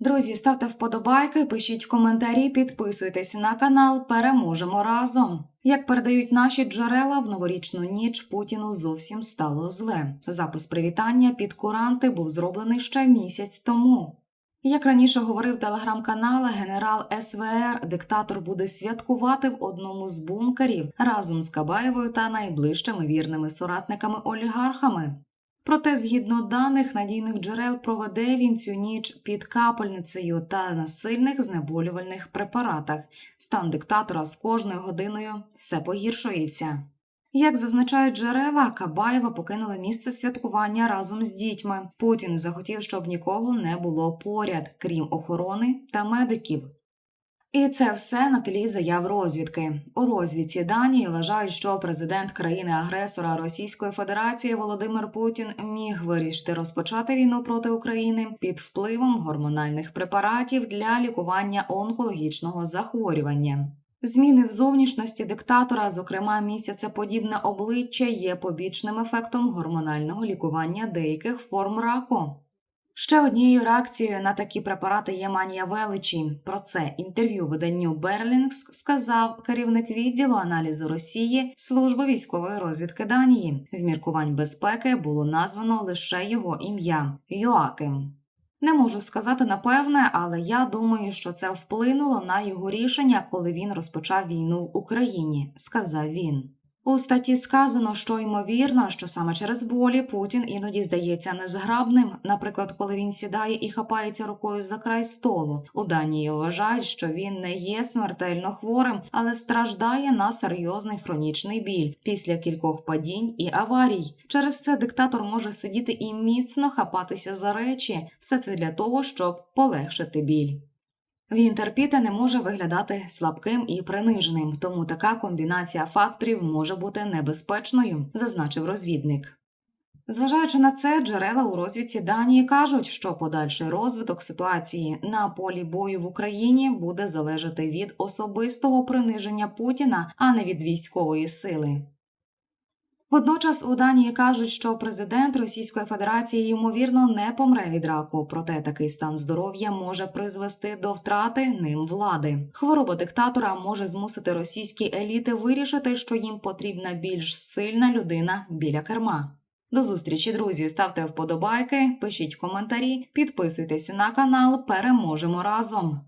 друзі, ставте вподобайки, пишіть коментарі, підписуйтесь на канал. Переможемо разом. Як передають наші джерела, в новорічну ніч Путіну зовсім стало зле. Запис привітання під куранти був зроблений ще місяць тому. Як раніше говорив телеграм-канал, генерал СВР, диктатор буде святкувати в одному з бункерів разом з Кабаєвою та найближчими вірними соратниками-олігархами. Проте, згідно даних надійних джерел, проведе він цю ніч під капельницею та на сильних знеболювальних препаратах. Стан диктатора з кожною годиною все погіршується. Як зазначають джерела, Кабаєва покинула місце святкування разом з дітьми. Путін захотів, щоб нікого не було поряд, крім охорони та медиків. І це все на тлі заяв розвідки. У розвідці Данії вважають, що президент країни-агресора Російської Федерації Володимир Путін міг вирішити розпочати війну проти України під впливом гормональних препаратів для лікування онкологічного захворювання. Зміни в зовнішності диктатора, зокрема місяцеподібне обличчя, є побічним ефектом гормонального лікування деяких форм раку. Ще однією реакцією на такі препарати є манія величі. Про це інтерв'ю виданню Берлінгс сказав керівник відділу аналізу Росії Служби військової розвідки Данії. З міркувань безпеки було названо лише його ім'я Йоаким. Не можу сказати напевне, але я думаю, що це вплинуло на його рішення, коли він розпочав війну в Україні, сказав він. У статті сказано, що ймовірно, що саме через болі Путін іноді здається незграбним. Наприклад, коли він сідає і хапається рукою за край столу. У Данії вважають, що він не є смертельно хворим, але страждає на серйозний хронічний біль після кількох падінь і аварій. Через це диктатор може сидіти і міцно хапатися за речі. Все це для того, щоб полегшити біль. Він терпіти не може виглядати слабким і приниженим, тому така комбінація факторів може бути небезпечною, зазначив розвідник. Зважаючи на це, джерела у розвідці Данії кажуть, що подальший розвиток ситуації на полі бою в Україні буде залежати від особистого приниження Путіна, а не від військової сили. Водночас у Данії кажуть, що президент Російської Федерації ймовірно не помре від раку, проте такий стан здоров'я може призвести до втрати ним влади. Хвороба диктатора може змусити російські еліти вирішити, що їм потрібна більш сильна людина біля керма. До зустрічі, друзі. Ставте вподобайки, пишіть коментарі, підписуйтесь на канал. Переможемо разом.